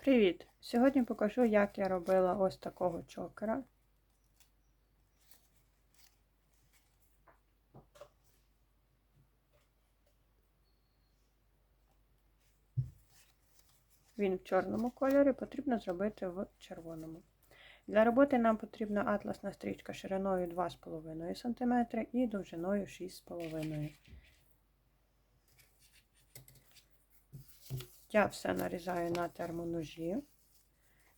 Привіт! Сьогодні покажу, як я робила ось такого чокера. Він в чорному кольорі, потрібно зробити в червоному. Для роботи нам потрібна атласна стрічка шириною 2,5 см і довжиною 6,5 см. Я все нарізаю на термоножі.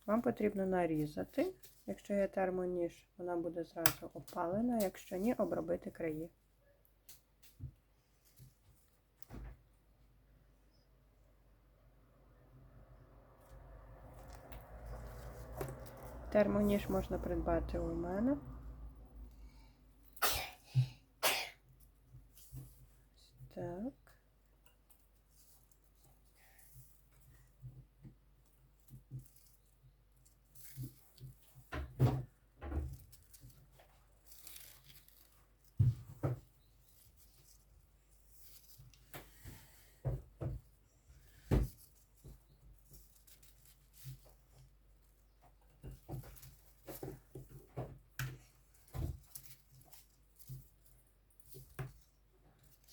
Вам потрібно нарізати. Якщо є термоніж, вона буде зразу опалена, якщо ні, обробити краї. Термоніж можна придбати у мене. Так.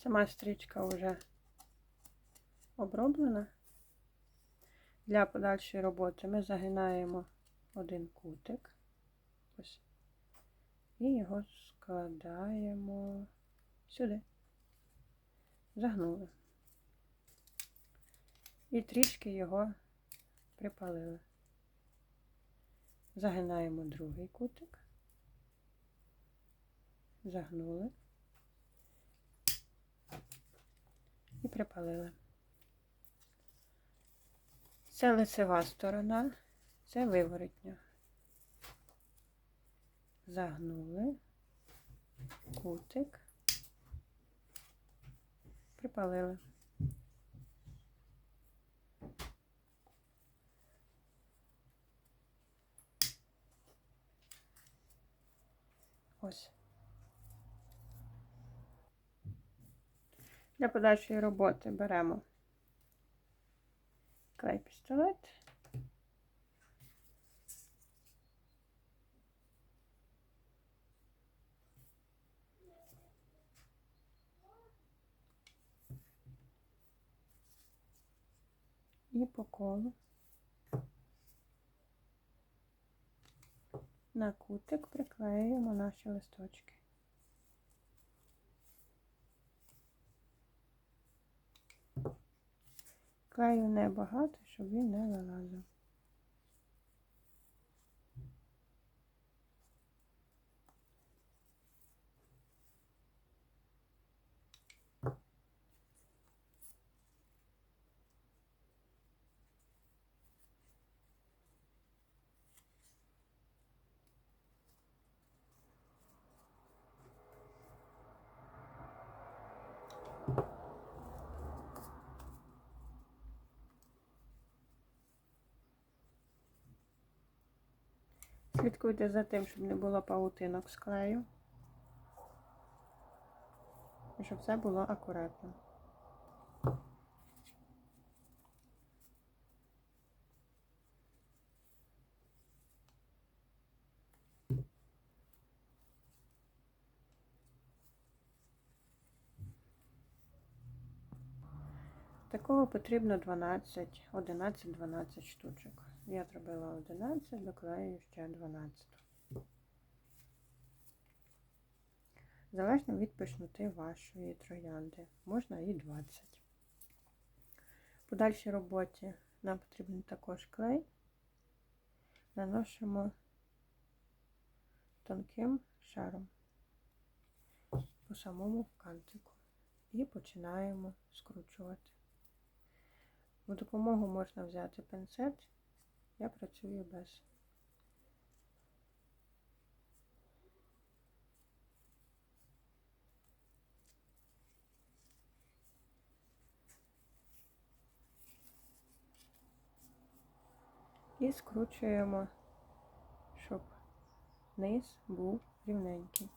Сама стрічка вже оброблена. Для подальшої роботи ми загинаємо один кутик. Ось. І його складаємо сюди. Загнули. І трішки його припалили. Загинаємо другий кутик. Загнули. І припалили. Це лицева сторона, це виворотня. Загнули, кутик, припалили. Ось. Для подальшої роботи беремо клей пістолет. І по колу на кутик приклеюємо наші листочки. Клею небагато, щоб він не вилазив. Слідкуйте за тим, щоб не було павутинок з клею. І щоб все було акуратно. Такого потрібно 12, 11-12 штучок. Я зробила 11, доклею ще 12. Залежно від пишноти вашої троянди. Можна і 20. В подальшій роботі нам потрібен також клей. Наносимо тонким шаром по самому кантику і починаємо скручувати. В допомогу можна взяти пинцет. Я працюю без. І скручуємо, щоб низ був рівненький.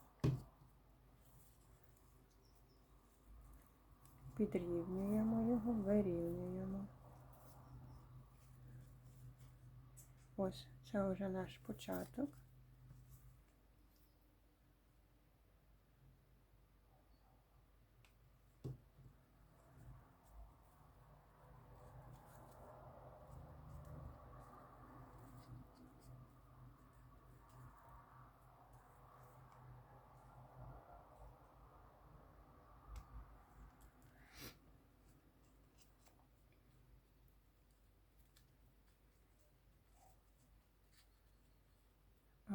Підрівнюємо його, вирівнюємо. Ось, це вже наш початок.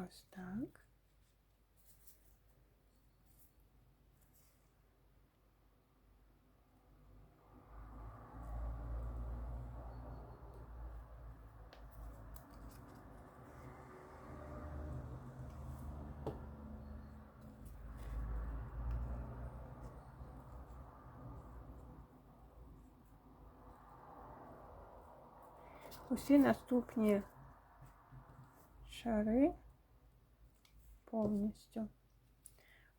Ось так. Усі наступні шари повністю.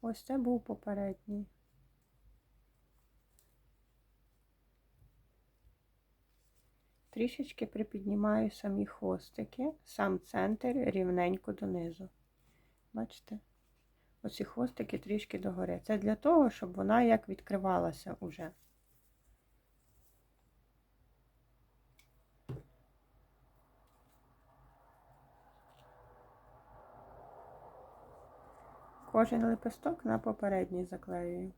Ось це був попередній. Трішечки припіднімаю самі хвостики, сам центр рівненько донизу. Бачите? Оці хвостики трішки догори. Це для того, щоб вона як відкривалася уже. Кожен лепесток на попередній заклеюю.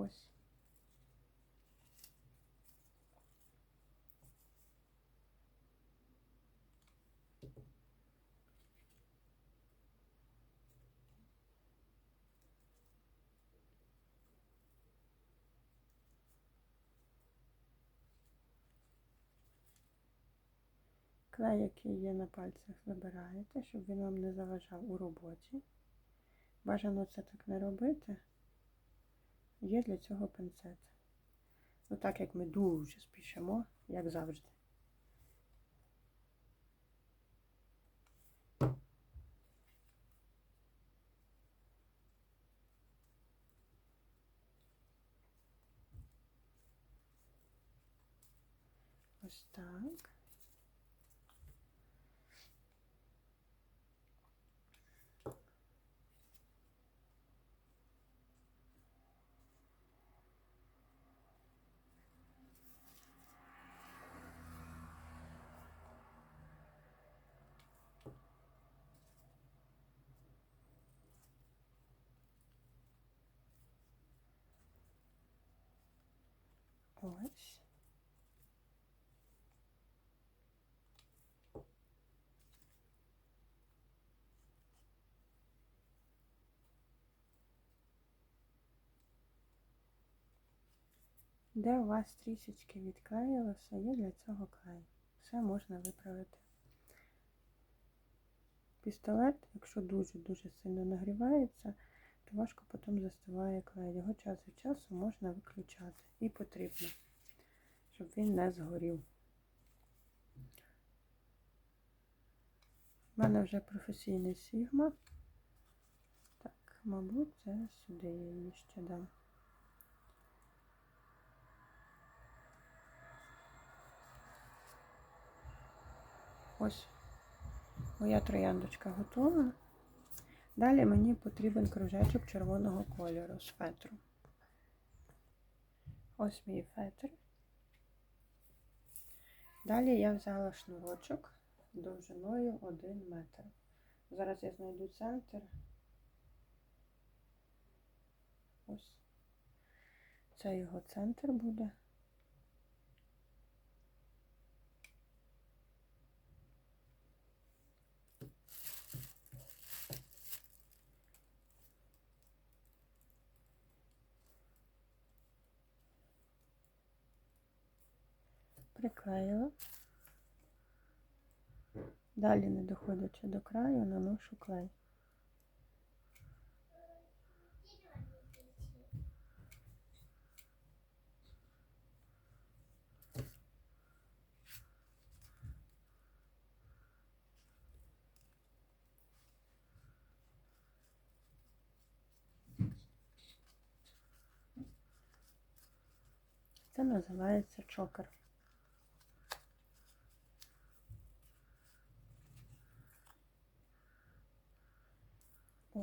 Ось. Клей, який є на пальцях, забираєте, щоб він вам не заважав у роботі. Бажано це так не робити. Є для цього пинцет. Ну так як ми дуже спішимо, як завжди. Ось так. Ось. Де у вас трішечки відклеїлося, є для цього клей. Все можна виправити. Пістолет, якщо дуже-дуже сильно нагрівається, то важко потім застиває клей. Його час від часу можна виключати. І потрібно, щоб він не згорів. У мене вже професійний сігма. Так, мабуть, це сюди я її ще дам. Ось моя трояндочка готова. Далі мені потрібен кружечок червоного кольору з фетру. Ось мій фетр. Далі я взяла шнурочок довжиною 1 метр. Зараз я знайду центр. Ось. Це його центр буде. Приклеїла. Далі, не доходячи до краю, наношу клей. Це називається чокер.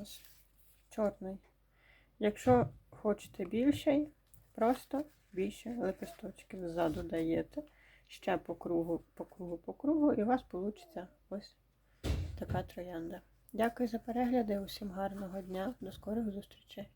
Ось, чорний. Якщо хочете більший, просто більше лепесточків ззаду даєте. Ще по кругу, по кругу, по кругу, і у вас вийде ось така троянда. Дякую за перегляди, усім гарного дня, до скорих зустрічей.